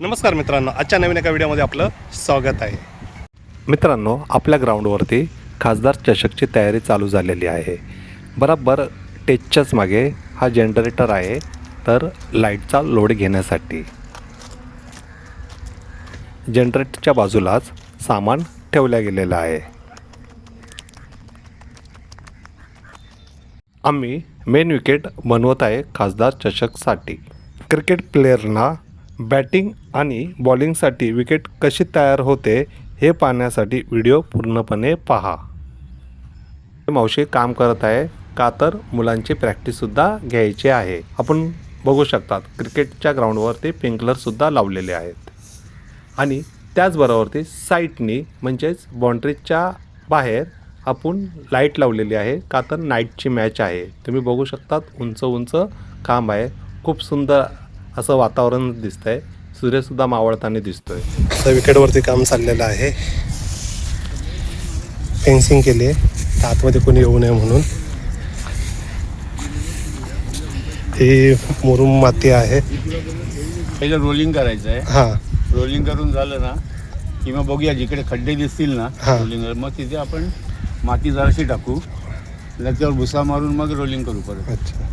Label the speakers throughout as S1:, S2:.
S1: नमस्कार मित्रांनो आजच्या नवीन एका व्हिडिओमध्ये आपलं स्वागत आहे.
S2: मित्रांनो आपल्या ग्राउंडवरती खासदार चषकची तयारी चालू झालेली आहे. बरोबर टेचच्याच मागे हा जनरेटर आहे तर लाईटचा लोड घेण्यासाठी. जनरेटरच्या बाजूलाच सामान ठेवलं गेलेलं आहे. आम्ही मेन विकेट बनवत आहे खासदार चषकसाठी. क्रिकेट प्लेयरना बॅटिंग आणि बॉलिंगसाठी विकेट कशी तयार होते हे पाहण्यासाठी व्हिडिओ पूर्णपणे पहा. मावशी काम करत आहे का तर मुलांची प्रॅक्टिससुद्धा घ्यायची आहे. आपण बघू शकतात क्रिकेटच्या ग्राउंडवरती पिंकलरसुद्धा लावलेले आहेत. आणि त्याचबरोबरती साईटनी म्हणजेच बाउंड्रीच्या बाहेर आपण लाइट लावलेली आहे का तर नाईटची मॅच आहे. तुम्ही बघू शकतात उंच उंच खांब आहे. खूप सुंदर असं वातावरण दिसतंय. सूर्यसुद्धा मावळताना दिसतोय.
S1: आता विकेटवरती काम चाललेलं आहे. फेन्सिंग केली आहे तर आतमध्ये कोणी येऊ नये म्हणून. ही मुरुम माती आहे.
S3: पहिलं रोलिंग करायचं आहे
S1: हां.
S3: रोलिंग करून झालं ना की मग बघूया जिकडे खड्डे दिसतील ना
S1: हा.
S3: रोलिंग मग तिथे आपण माती जराशी टाकू. त्याच्यावर भुसा मारून मग रोलिंग करू परत.
S1: अच्छा.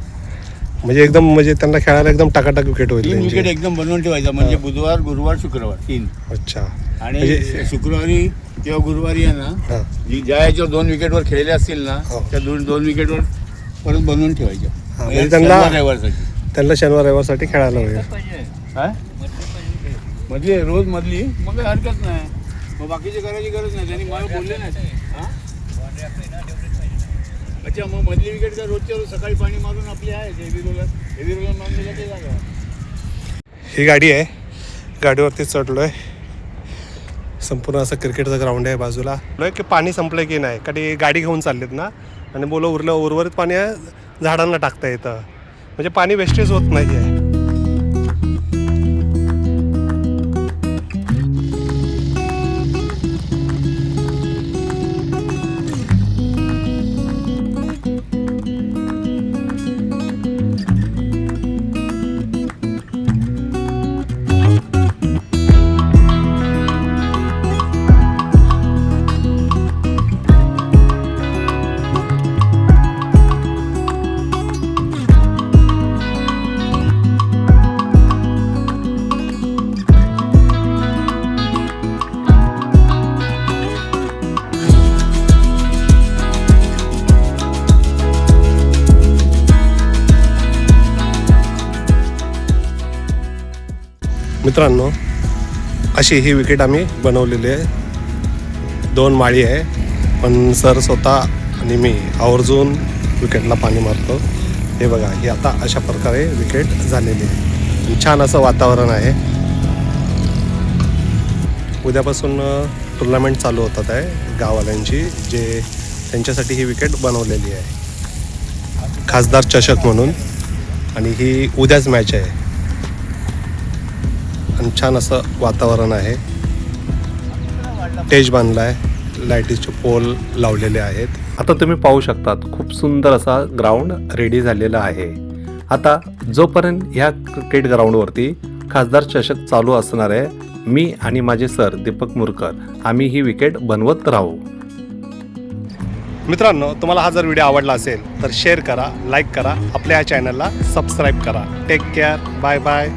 S1: म्हणजे एकदम म्हणजे त्यांना खेळायला एकदम टाकाटाक विकेट होईल
S3: तीन विकेट
S1: त्यांची.
S3: एकदम बनवून ठेवायचा म्हणजे बुधवार गुरुवार शुक्रवार तीन.
S1: अच्छा.
S3: आणि
S1: म्हणजे-
S3: शुक्रवारी किंवा गुरुवारी आहे ना
S1: हां.
S3: जी ज्या याच्यावर दोन विकेटवर खेळले असतील ना
S1: हो.
S3: त्या दोन दोन विकेटवर परत बनवून ठेवायच्या.
S1: हा,
S3: म्हणजे
S1: म्हणजे त्यांना-
S3: शनिवार, रविवारसाठी.
S1: त्यांना शनिवार रविवारसाठी खेळायला
S3: काय मधली आहे, रोज मधली? मग काही हरकत नाही. मग बाकीची करायची गरज नाही त्यांनी मला बोलले नाही. हा? अच्छा मग मधली विकेट का रोजच्या रोज सकाळी पाणी मारून आपली आहे हेवी रोलर हेवी रोलर मारून दिला ते जागा.
S1: ही गाडी आहे. गाडीवरती चढलो आहे संपूर्ण असं क्रिकेटचं ग्राउंड आहे बाजूला. की पाणी संपलं की नाही? कधी गाडी घेऊन चाललेत ना. आणि बोलं उरलं उर्वरित पाणी झाडांना टाकता येतं. म्हणजे पाणी वेस्टेज होत नाही आहे मित्रांनो अशी ही विकेट आम्ही बनवलेली आहे. दोन माळी आहे पण सर स्वतः आणि मी आवर्जून विकेटला पाणी मारतो. हे बघा ही आता अशा प्रकारे विकेट झालेली आहे. छान असं वातावरण आहे. उद्यापासून टुर्नामेंट चालू होतात आहे गाववाल्यांची जे त्यांच्यासाठी ही विकेट बनवलेली आहे. खासदार चषक म्हणून. आणि ही उद्याच मॅच आहे. आणि छान असं वातावरण आहे. स्टेज बांधला आहे लाईटीचे पोल लावलेले आहेत.
S2: आता तुम्ही पाहू शकतात खूप सुंदर असा ग्राउंड रेडी झालेला आहे. आता जोपर्यंत ह्या क्रिकेट ग्राउंडवरती खासदार चषक चालू असणार आहे मी आणि माझे सर दीपक मुरकर आम्ही ही विकेट बनवत राहू.
S1: मित्रांनो तुम्हाला हा जर व्हिडिओ आवडला असेल तर शेअर करा लाईक करा आपल्या या चॅनलला सबस्क्राईब करा. Take care bye bye